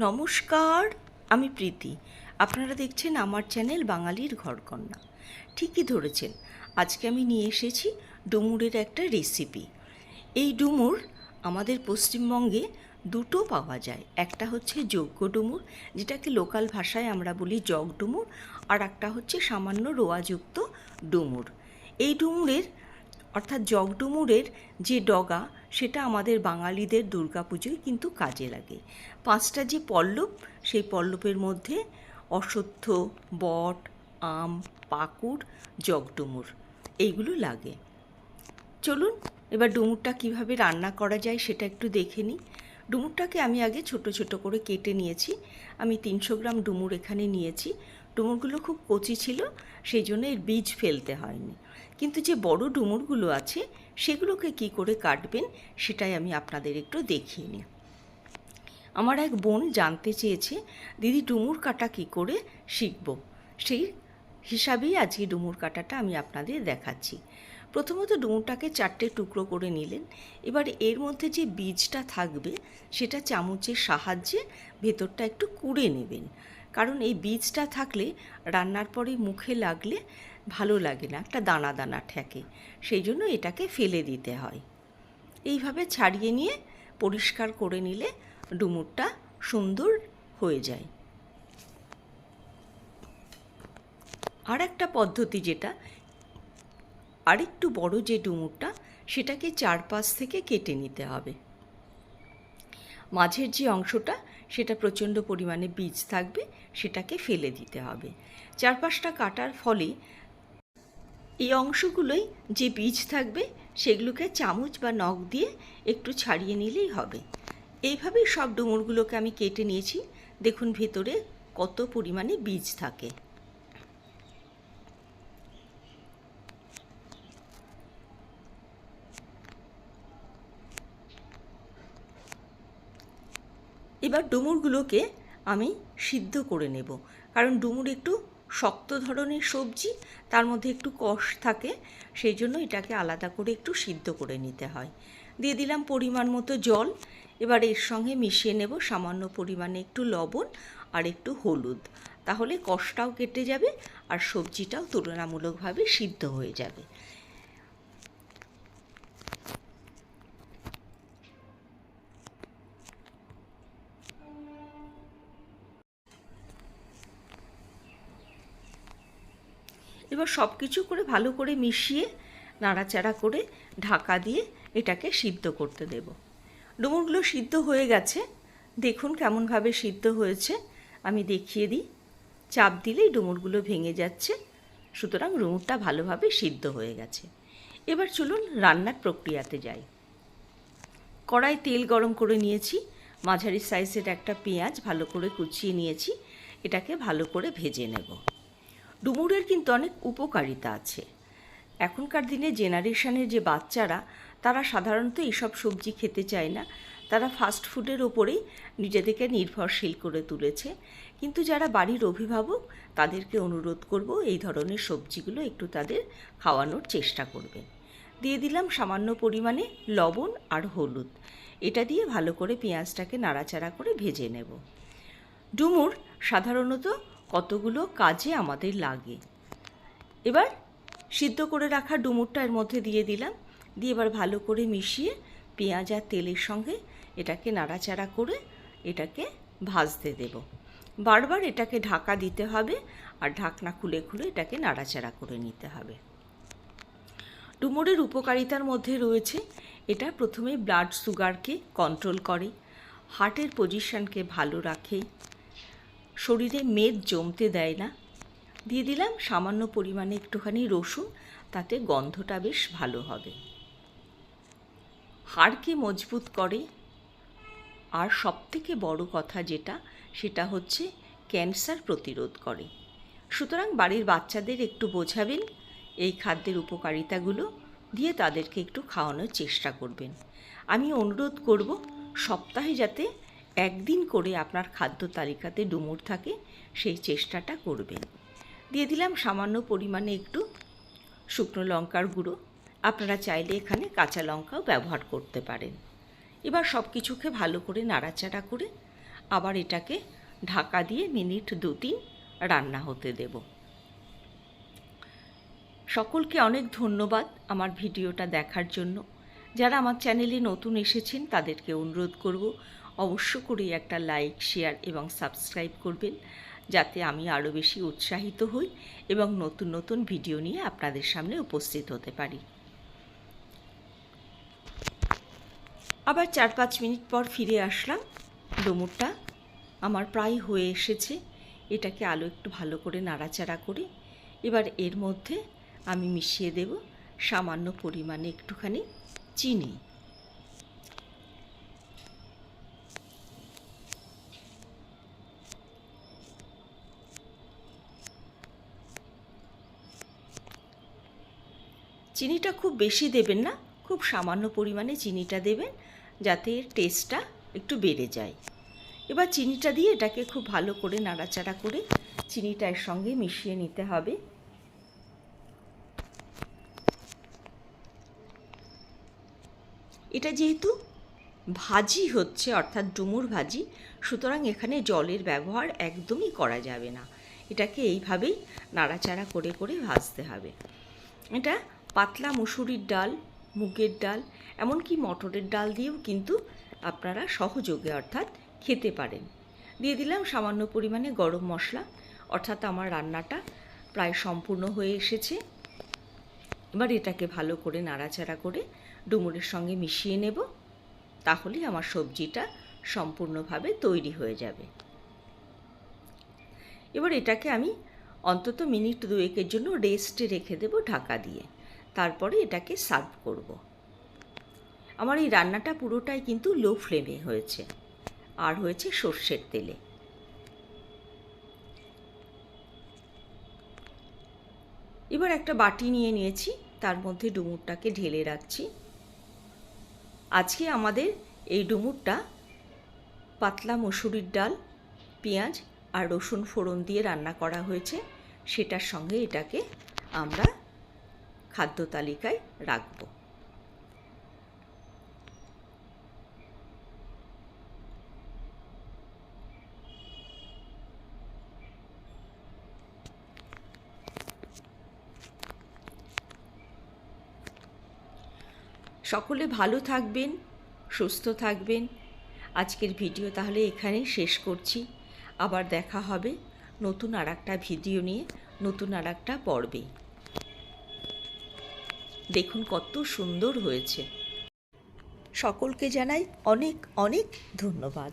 নমস্কার, আমি প্রীতি। আপনারা দেখছেন আমার চ্যানেল বাঙালির ঘরকন্যা। ঠিকই ধরেছেন, আজকে আমি নিয়ে এসেছি ডুমুরের একটা রেসিপি এই ডুমুর আমাদের পশ্চিমবঙ্গে দুটো পাওয়া যায়। একটা হচ্ছে যজ্ঞ ডুমুর, যেটাকে লোকাল ভাষায় আমরা বলি জগ ডুমুর, আর একটা হচ্ছে সামান্য রোয়াযুক্ত ডুমুর। এই ডুমুরের, অর্থাৎ জগডুমুরের যে ডগা সেটা আমাদের বাঙালিদের দুর্গাপুজোয় কিন্তু কাজে লাগে। পাঁচটা যে পল্লব, সেই পল্লবের মধ্যে অশ্বত্থ, বট, আম, পাকুড়, জগডুমুর, এইগুলো লাগে। চলুন, এবার ডুমুরটা কীভাবে রান্না করা যায় সেটা একটু দেখে নিই। ডুমুরটাকে আমি আগে ছোট ছোট করে কেটে নিয়েছি। আমি তিনশো গ্রাম ডুমুর এখানে নিয়েছি। ডুমুরগুলো খুব কচি ছিল, সেই জন্য এর বীজ ফেলতে হয়নি। কিন্তু যে বড় ডুমুরগুলো আছে সেগুলোকে কি করে কাটবেন সেটাই আমি আপনাদের একটু দেখিয়ে নিই। আমার এক বোন জানতে চেয়েছে, দিদি, ডুমুর কাটা কী করে শিখব? সেই হিসাবেই আজকে ডুমুর কাটাটা আমি আপনাদের দেখাচ্ছি। প্রথমত ডুমুরটাকে চারটে টুকরো করে নিলেন। এবার এর মধ্যে যে বীজটা থাকবে, সেটা চামচের সাহায্যে ভেতরটা একটু কুড়ে নেবেন। কারণ এই বীজটা থাকলে রান্নার পরে মুখে লাগলে ভালো লাগে না, একটা দানা দানা ঠেকে। সেই জন্য এটাকে ফেলে দিতে হয়। এইভাবে ছাড়িয়ে নিয়ে পরিষ্কার করে নিলে ডুমুরটা সুন্দর হয়ে যায়। আর একটা পদ্ধতি যেটা, আরেকটু বড় যে ডুমুরটা, সেটাকে চারপাশ থেকে কেটে নিতে হবে। মাঝের যে অংশটা, সেটা প্রচণ্ড পরিমাণে বীজ থাকবে, সেটাকে ফেলে দিতে হবে। চারপাশটা কাটার ফলে এই অংশগুলোই যে বীজ থাকবে সেগুলোকে চামচ বা নখ দিয়ে একটু ছাড়িয়ে নিলেই হবে। এইভাবেই সব ডুমুরগুলোকে আমি কেটে নিয়েছি। দেখুন ভেতরে কত পরিমাণে বীজ থাকে। এবার ডুমুরগুলোকে আমি সিদ্ধ করে নেব। কারণ ডুমুর একটু শক্ত ধরনের সবজি, তার মধ্যে একটু কষ থাকে, সেই জন্য এটাকে আলাদা করে একটু সিদ্ধ করে নিতে হয়। দিয়ে দিলাম পরিমাণ মতো জল, এবার এর সঙ্গে মিশিয়ে নেব সামান্য পরিমাণে একটু লবণ আর একটু হলুদ। তাহলে কষটাও কেটে যাবে আর সবজিটাও তুলনামূলকভাবে সিদ্ধ হয়ে যাবে। এবার সব কিছু করে ভালো করে মিশিয়ে নাড়াচাড়া করে ঢাকা দিয়ে এটাকে সিদ্ধ করতে দেব। ডুমুরগুলো সিদ্ধ হয়ে গেছে। দেখুন কেমনভাবে সিদ্ধ হয়েছে। আমি দেখিয়ে দিই। চাপ দিলেই ডুমুরগুলো ভেঙে যাচ্ছে। সুতরাং ডুমুরটা ভালোভাবে সিদ্ধ হয়ে গেছে। এবার চলুন রান্নার প্রক্রিয়াতে যাই। কড়াই তেল গরম করে নিয়েছি। মাঝারি সাইজের একটা পেঁয়াজ ভালো করে কুচিয়ে নিয়েছি। এটাকে ভালো করে ভেজে নেব। ডুমুরের কিন্তু অনেক উপকারিতা আছে। এখনকার দিনে জেনারেশনের যে বাচ্চারা, তারা সাধারণত এইসব সবজি খেতে চায় না। তারা ফাস্ট ফুডের ওপরেই নিজেদেরকে নির্ভরশীল করে তুলেছে। কিন্তু যারা বাড়ির অভিভাবক, তাদেরকে অনুরোধ করব এই ধরনের সবজিগুলো একটু তাদের খাওয়ানোর চেষ্টা করবেন। দিয়ে দিলাম সামান্য পরিমাণে লবণ আর হলুদ। এটা দিয়ে ভালো করে পেঁয়াজটাকে নাড়াচাড়া করে ভেজে নেব। ডুমুর সাধারণত কতগুলো কাজে আমাদের লাগে। এবার সিদ্ধ করে রাখা ডুমুরটা এর মধ্যে দিয়ে দিলাম। দিয়ে এবার ভালো করে মিশিয়ে পেঁয়াজ আর তেলের সঙ্গে এটাকে নাড়াচাড়া করে এটাকে ভাজতে দেব। বারবার এটাকে ঢাকা দিতে হবে আর ঢাকনা খুলে খুলে এটাকে নাড়াচাড়া করে নিতে হবে। ডুমুরের উপকারিতার মধ্যে রয়েছে এটা প্রথমে ব্লাড সুগারকে কন্ট্রোল করে হার্টের পজিশনকে ভালো রাখে শরীরে মেদ জমতে দেয় না। দিয়ে দিলাম সামান্য পরিমাণে একটুখানি রসুন, তাতে গন্ধটা বেশ ভালো হবে। হাড়কে মজবুত করে। আর সবথেকে বড় কথা যেটা, সেটা হচ্ছে ক্যান্সার প্রতিরোধ করে। সুতরাং বাড়ির বাচ্চাদের একটু বোঝাবেন এই খাদ্যের উপকারিতাগুলো, দিয়ে তাদেরকে একটু খাওয়ানোর চেষ্টা করবেন। আমি অনুরোধ করব সপ্তাহে যাতে একদিন করে আপনার খাদ্য তালিকাতে ডুমুর থাকে, সেই চেষ্টাটা করবেন। দিয়ে দিলাম সামান্য পরিমাণে একটু শুকনো লঙ্কার গুঁড়ো। আপনারা চাইলে এখানে কাঁচা লঙ্কাও ব্যবহার করতে পারেন। এবার সব কিছুকে ভালো করে নাড়াচাড়া করে আবার এটাকে ঢাকা দিয়ে মিনিট দু তিন রান্না হতে দেব। সকলকে অনেক ধন্যবাদ আমার ভিডিওটা দেখার জন্য। যারা আমার চ্যানেলে নতুন এসেছেন, তাদেরকে অনুরোধ করব অবশ্য করে একটা লাইক শেয়ার এবং সাবস্ক্রাইব করবেন, যাতে আমি আরও বেশি উৎসাহিত হই এবং নতুন নতুন ভিডিও নিয়ে আপনাদের সামনে উপস্থিত হতে পারি। আবার চার পাঁচ মিনিট পর ফিরে আসলাম। ডুমুরটা আমার প্রায় হয়ে এসেছে। এটাকে আলো একটু ভালো করে নাড়াচাড়া করে এবার এর মধ্যে আমি মিশিয়ে দেব সামান্য পরিমাণে একটুখানি চিনি। চিনিটা খুব বেশি দেবেন না, খুব সামান্য পরিমাণে চিনিটা দেবেন যাতে এর টেস্টটা একটু বেড়ে যায়। এবার চিনিটা দিয়ে এটাকে খুব ভালো করে নাড়াচাড়া করে চিনিটা এর সঙ্গে মিশিয়ে নিতে হবে। এটা যেহেতু ভাজি হচ্ছে, অর্থাৎ ডুমুর ভাজি, সুতরাং এখানে জলের ব্যবহার একদমই করা যাবে না। এটাকে এইভাবেই নাড়াচাড়া করে করে ভাজতে হবে। এটা পাতলা মুসুরির ডাল, মুগের ডাল, এমনকি মটরের ডাল দিয়েও কিন্তু আপনারা সহযোগে অর্থাৎ খেতে পারেন। দিয়ে দিলাম সামান্য পরিমাণে গরম মশলা। অর্থাৎ আমার রান্নাটা প্রায় সম্পূর্ণ হয়ে এসেছে। এবার এটাকে ভালো করে নাড়াচাড়া করে ডুমুরের সঙ্গে মিশিয়ে নেব। তাহলে আমার সবজিটা সম্পূর্ণভাবে তৈরি হয়ে যাবে। এবার এটাকে আমি অন্তত মিনিট দুয়েকের জন্য রেস্টে রেখে দেব ঢাকা দিয়ে। তারপরে এটাকে সার্ভ করব। আমার এই রান্নাটা পুরোটাই কিন্তু লো ফ্লেমে হয়েছে, আর হয়েছে সর্ষের তেলে। এবার একটা বাটি নিয়ে নিয়েছি, তার মধ্যে ডুমুরটাকে ঢেলে রাখছি। আজকে আমাদের এই ডুমুরটা পাতলা মসুরির ডাল, পেঁয়াজ আর রসুন ফোড়ন দিয়ে রান্না করা হয়েছে। সেটার সঙ্গে এটাকে আমরা খাদ্য তালিকায় রাখব। সকলে ভালো থাকবেন, সুস্থ থাকবেন। আজকের ভিডিও তাহলে এখানেই শেষ করছি। আবার দেখা হবে নতুন আর একটা ভিডিও নিয়ে, নতুন আর একটা পর্বে। দেখুন কত সুন্দর হয়েছে। সকলকে জানাই অনেক অনেক ধন্যবাদ।